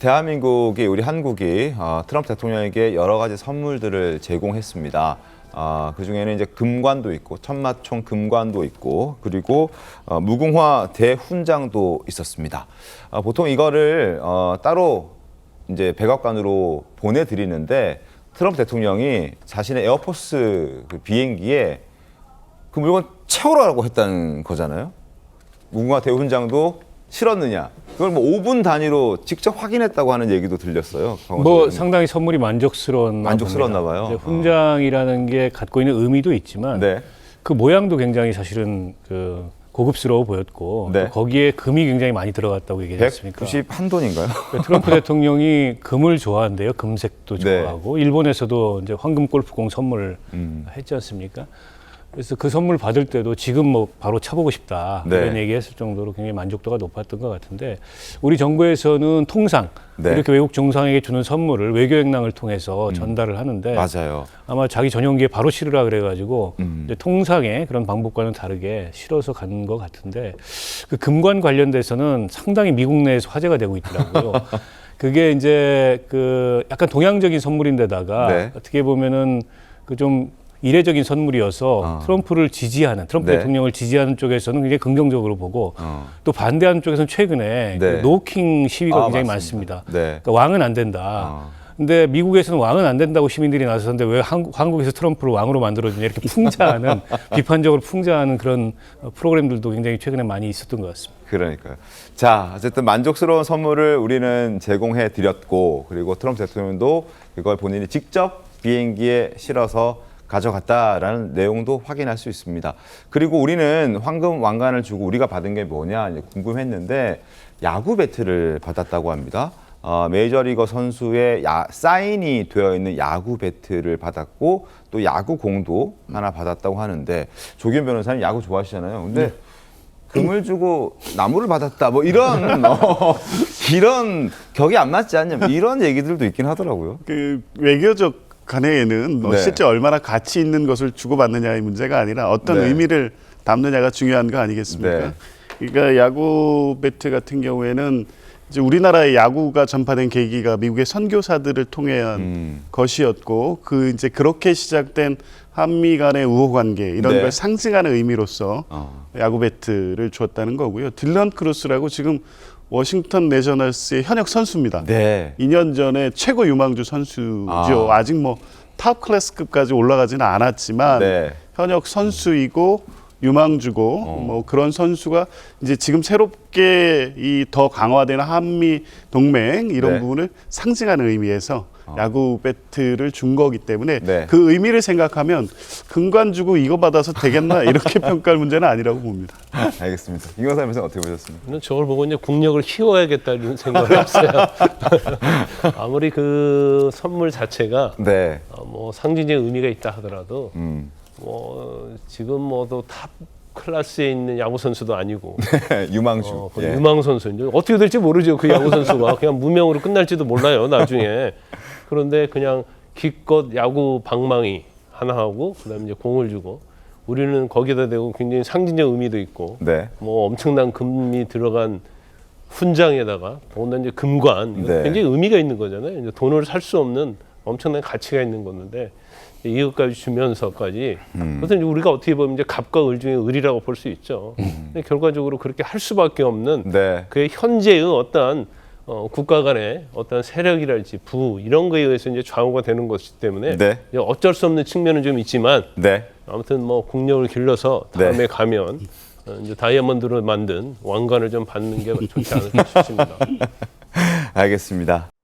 대한민국이 우리 한국이 어, 트럼프 대통령에게 여러 가지 선물들을 제공했습니다. 아, 그 중에는 이제 금관도 있고 천마총 금관도 있고 그리고 어, 무궁화 대훈장도 있었습니다. 아, 보통 이거를 어, 따로 이제 백악관으로 보내드리는데 트럼프 대통령이 자신의 에어포스 그 비행기에 그 물건 채우라고 했다는 거잖아요. 무궁화 대훈장도 실었느냐? 그걸 뭐 5분 단위로 직접 확인했다고 하는 얘기도 들렸어요. 뭐 선생님. 상당히 선물이 만족스러운 만족스러웠나 봐요. 네, 훈장이라는 게 갖고 있는 의미도 있지만 네. 그 모양도 굉장히 사실은 그 고급스러워 보였고 네. 또 거기에 금이 굉장히 많이 들어갔다고 얘기했지 않습니까? 191 돈인가요? 그러니까 트럼프 대통령이 금을 좋아한대요. 금색도 네. 좋아하고 일본에서도 이제 황금 골프공 선물 음. 했지 않습니까? 그래서 그 선물 받을 때도 지금 뭐 바로 쳐보고 싶다 네. 이런 얘기했을 정도로 굉장히 만족도가 높았던 것 같은데 우리 정부에서는 통상 네. 이렇게 외국 정상에게 주는 선물을 외교 행랑을 통해서 전달을 하는데 음. 맞아요. 아마 자기 전용기에 바로 실으라 그래가지고 음. 이제 통상의 그런 방법과는 다르게 실어서 간 것 같은데 그 금관 관련돼서는 상당히 미국 내에서 화제가 되고 있더라고요. 그게 이제 그 약간 동양적인 선물인데다가 네. 어떻게 보면은 그좀 이례적인 선물이어서 어. 트럼프를 지지하는 트럼프 네. 대통령을 지지하는 쪽에서는 굉장히 긍정적으로 보고 어. 또 반대하는 쪽에서는 최근에 네. 그 노킹 시위가 아, 굉장히 맞습니다. 많습니다. 네. 그러니까 왕은 안 된다. 어. 근데 미국에서는 왕은 안 된다고 시민들이 나섰는데 왜 한국, 한국 에서 트럼프를 왕으로 만들어주냐 이렇게 풍자하는 비판적으로 풍자하는 그런 어, 프로그램들도 굉장히 최근에 많이 있었던 것 같습니다. 그러니까요. 자, 어쨌든 만족스러운 선물을 우리는 제공해 드렸고 그리고 트럼프 대통령도 그걸 본인이 직접 비행기에 실어서 가져갔다라는 내용도 확인할 수 있습니다. 그리고 우리는 황금 왕관을 주고 우리가 받은 게 뭐냐 궁금했는데 야구 배트를 받았다고 합니다. 어, 메이저리거 선수의 야- 사인이 되어 있는 야구 배트를 받았고 또 야구 공도 하나 받았다고 하는데 조기현 변호사님 야구 좋아하시잖아요. 근데 금을 주고 나무를 받았다 뭐 이런 어, 이런 격이 안 맞지 않냐 뭐 이런 얘기들도 있긴 하더라고요. 그 외교적 간에는 뭐 네. 실제 얼마나 가치 있는 것을 주고받느냐의 문제가 아니라 어떤 네. 의미를 담느냐가 중요한 거 아니겠습니까? 네. 그러니까 야구 배트 같은 경우에는 이제 우리나라의 야구가 전파된 계기가 미국의 선교사들을 통해한 음. 것이었고 그 이제 그렇게 시작된 한미 간의 우호 관계 이런 네. 걸 상징하는 의미로서 어. 야구 배트를 주었다는 거고요. 딜런 크루스라고 지금 워싱턴 내셔널스의 현역 선수입니다. 네. 2년 전에 최고 유망주 선수죠. 아. 아. 직뭐 탑 클래스급까지 올라가지는 않았지만 네. 현역 선수이고 유망주고 어. 뭐 그런 선수가 이제 지금 새롭게 이 더 강화되는 한미 동맹 이런 네. 부분을 상징하는 의미에서 야구 배트를 준 거기 때문에 네. 그 의미를 생각하면 금관 주고 이거 받아서 되겠나 이렇게 평가할 문제는 아니라고 봅니다. 알겠습니다. 이건사님 선생 어떻게 보셨습니까? 저는 저걸 보고 이제 국력을 키워야겠다 이런 생각이 없어요. 아무리 그 선물 자체가 네. 어, 뭐 상징적 의미가 있다 하더라도 음. 뭐 지금 뭐도 탑 클래스에 있는 야구 선수도 아니고 유망주. 어, 그 예. 유망 선수 이제 어떻게 될지 모르죠 그 야구 선수가 그냥 무명으로 끝날지도 몰라요 나중에 그런데 그냥 기껏 야구 방망이 하나 하고 그다음에 이제 공을 주고 우리는 거기다 대고 굉장히 상징적 의미도 있고 네. 뭐 엄청난 금이 들어간 훈장에다가 더군다나 이제 금관 네. 굉장히 의미가 있는 거잖아요. 이제 돈으로 살수 없는 엄청난 가치가 있는 건데 이것까지 주면서까지 음. 그것은 우리가 어떻게 보면 이제 갑과 을 중에 을이라고 볼 수 있죠. 근데 결과적으로 그렇게 할 수밖에 없는 음. 네. 그의 현재의 어떠한 어, 국가 간의 어떤 세력이랄지 부 이런 거에 의해서 이제 좌우가 되는 것이기 때문에 네. 어쩔 수 없는 측면은 좀 있지만 네. 아무튼 뭐 국력을 길러서 다음에 네. 가면 어, 이제 다이아몬드로 만든 왕관을 좀 받는 게 좋지 않을까 싶습니다. 알겠습니다.